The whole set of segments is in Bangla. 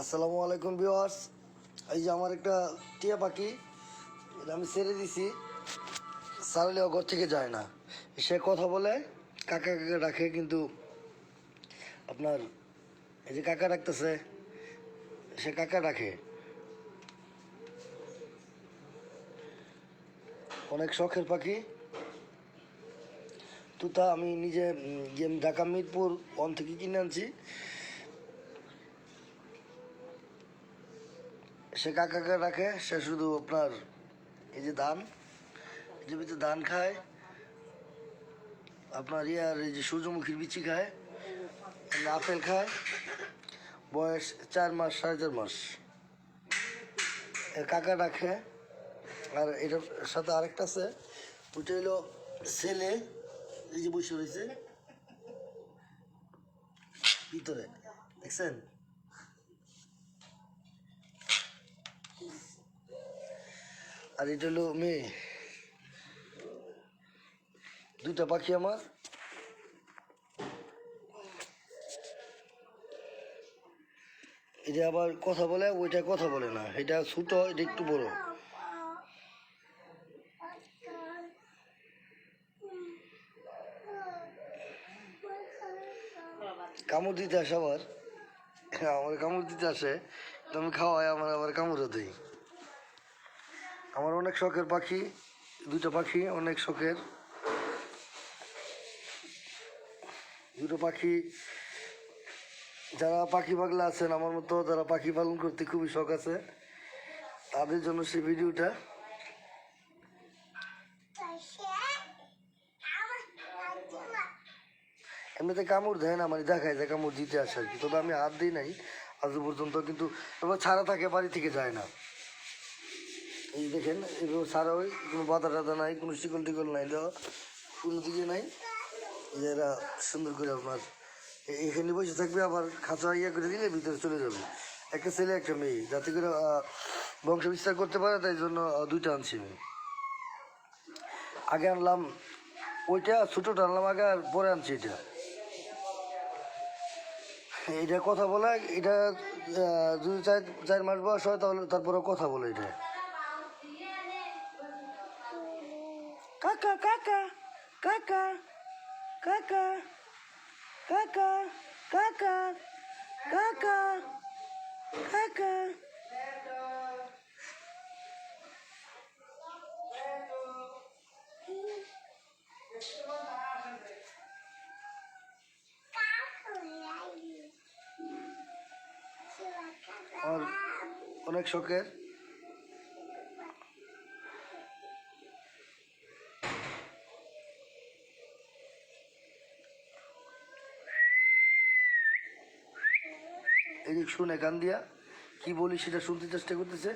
আসসালামু আলাইকুম ভিউয়ার্স। এই যে আমার একটা টিয়া পাখি, এটা আমি ছেড়ে দিছি। সারলেও ঘর থেকে যায় না। সে কথা বলে, কাকা কাকা ডাকে, কিন্তু আপনার এই যে কাকা ডাকতেছে, সে কাকা ডাকে। অনেক শখের পাখি। তুতা আমি নিজে ঢাকা মিরপুর ওয়ান থেকে কিনে আনছি। সে কাকাকে রাখে সে শুধু আপনার এই যে ধান ভিতরে ধান খায়, আপনার ইয়ার এই যে সূর্যমুখীর বিচি খায় আপেল খায়। বয়স চার মাস, সাড়ে চার মাস। কাকা রাখে আর এটার সাথে আরেকটা আছে, ওইটা হলো ছেলে, এই যে বসে রয়েছে। ভিতরে, দেখছেন? আর এটা হলো মেয়ে। দুটা পাখি আমার। এটা আবার কথা বলে, ওইটা কথা বলে না। এটা ছোট, এটা একটু বড়। কামড় দিতে আসে আবার। আমার কামড় দিতে আসে। তো আমি খাওয়াই, আমার আবার কামড়ও দিই। আমার অনেক শখের পাখি দুটো পাখি অনেক শখের। দুটো পাখি, যারা পাখি পাগলা আছেন, আমার মতো যারা পাখি পালন করতে খুবই শখ আছে, তাদের জন্য সেই ভিডিওটা। এমনিতে কামড় দেয় না মানে দেখায় যে কামড় দিতে আসে আর কি, তবে আমি হাত দিই নাই আজ পর্যন্ত, কিন্তু এবার ছাড়া থাকে, বাড়ি থেকে যায় না। দেখেন, এগুলো ছাড়া ওই কোনো বাধা টাধা নাই, কোনো শিকল টিকল নাই, দেওয়া কোনো দিকে নাই। এরা সুন্দর করে আপনার এখানে বসে থাকবে, আবার খাঁচা ইয়ে করে দিলে ভিতরে চলে যাবে। একটা ছেলে, একটা মেয়ে, যাতে করে বংশ বিস্তার করতে পারে, তাই জন্য দুইটা আনছি আমি। আগে আনলাম ওইটা, ছোটোটা আনলাম আগে, আর পরে আনছি এটা। এটা কথা বলে, এটা যদি চার চার মাস বয়স হয়, তাহলে তারপরে কথা বলে এটা। Kaka. Kaka. অনেক শখের এদিক শুনে গান দিয়া, কি বলি সেটা শুনতে চেষ্টা করতেছে।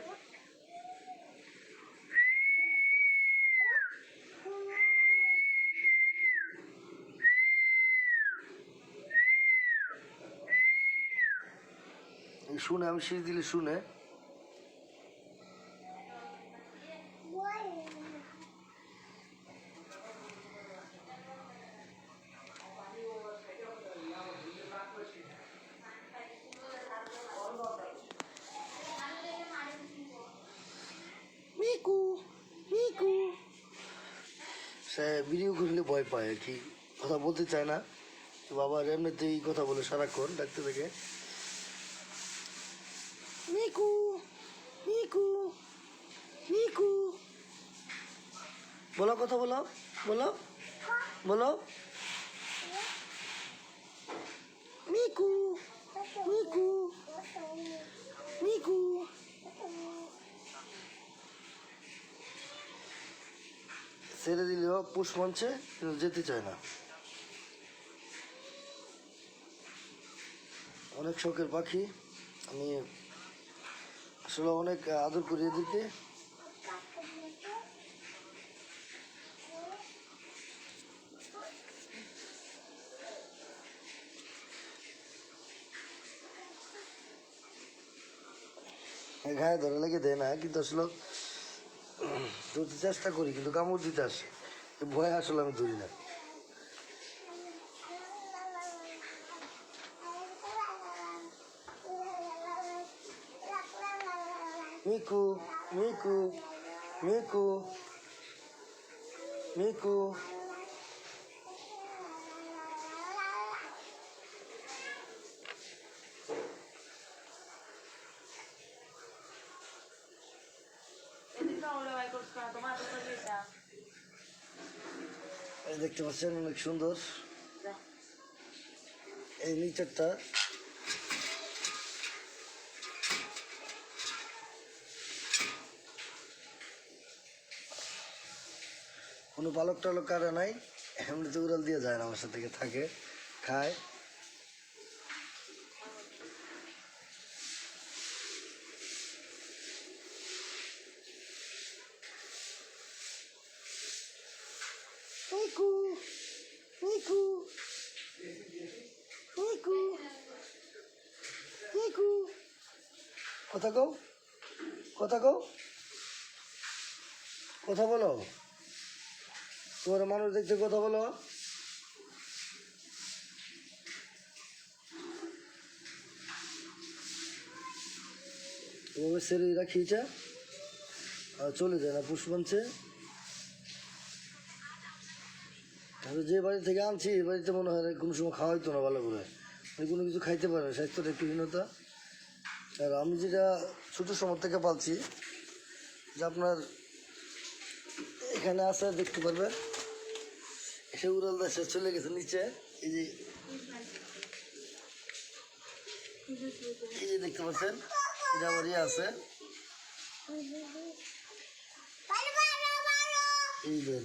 শুনে, আমি শীষ দিলে শুনে মিকু মিকু সে ভিডিও করলে ভয় পায় আর কি। কথা বলতে চায় না। তো বাবা এমনিতেই কথা বলে সারাক্ষণ ডাকতে থেকে মিকু মিকু মিকু। বলো কথা বলো বলো বলো। মিকু মিকু মিকু। ছেড়ে দিলেও পুষ মঞ্চে কিন্তু যেতে চায় না। অনেক শখের পাখি। আমি আসলে অনেক আদর করি এদেরকে। গায়ে ধরে লেগে দেয় না, কিন্তু আসলে ধরতে চেষ্টা করি, কিন্তু কামড় দিতে আসে। ভয় আসলে আমি ধরি না। মিকু মিকু মিকু মিকু দেখতে পাচ্ছেন, অনেক সুন্দর। এই নিচেরটা। কোনো পালক টালক কাটা নাই, এমনিতে উড়াল দিয়ে যায় না আমার সাথে থাকে, খায় মিকু মিকু মিকু মিকু কথা কও কথা কও। কথা বলো। তোমার মানুষ দেখতে কথা বলো। এভাবে সেরে রাখিয়েছে আর চলে যায় না পুষ্পাঞ্চে তাহলে যে বাড়ি থেকে আনছি, এই বাড়িতে মনে হয় কোনো সময় খাওয়াইতো না ভালো করে। কোনো কিছু খাইতে পারে স্বাস্থ্যটা একটু হীনতা। আর আমি যেটা ছোটো সময় থেকে পালছি যে আপনার এখানে আসা দেখতে পারবেন এসে উড়াল দেশে চলে গেছে নিচে এই যে এই যে দেখতে পাচ্ছেন এটা ইয়ে আছে এই দেন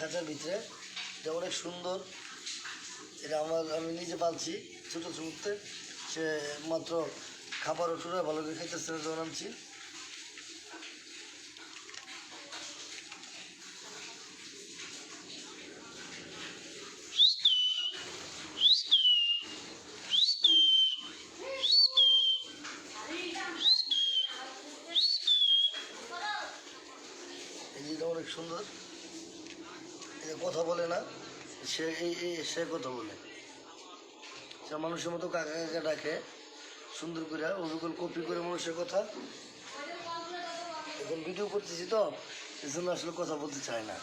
খাঁচার ভিতরে। এটা অনেক সুন্দর। এটা আমার, আমি নিজে পালছি ছোটো ছোটতে সে মাত্র খাবার ওষুধে ভালো করে খাইতেছে যখন আনছি এই যে এটা অনেক সুন্দর এটা কথা বলে না, সে সে কথা বলে। সে মানুষের মতো কাকা কাকা ডাকে, সুন্দর করে ওরকম কপি করে মানুষের কথা। এখন ভিডিও করতেছি তো এই জন্য আসলে কথা বলতে চায় না।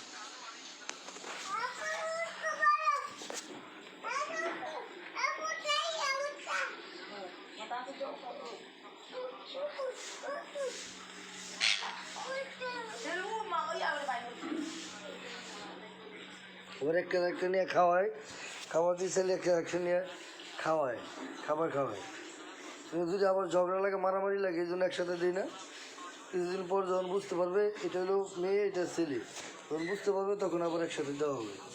একটা একটা নিয়ে খাওয়ায়। খাবার দিয়েছে একটা একটা নিয়ে খাওয়ায়। খাবার খাওয়ায়। কিন্তু যদি আবার ঝগড়া লাগে, মারামারি লাগে, এই জন্য একসাথে দিই না। কিছুদিন পর যখন বুঝতে পারবে, এটা হলো মেয়ে, এটা ছেলে। যখন বুঝতে পারবে, তখন আবার একসাথে দেওয়া হবে।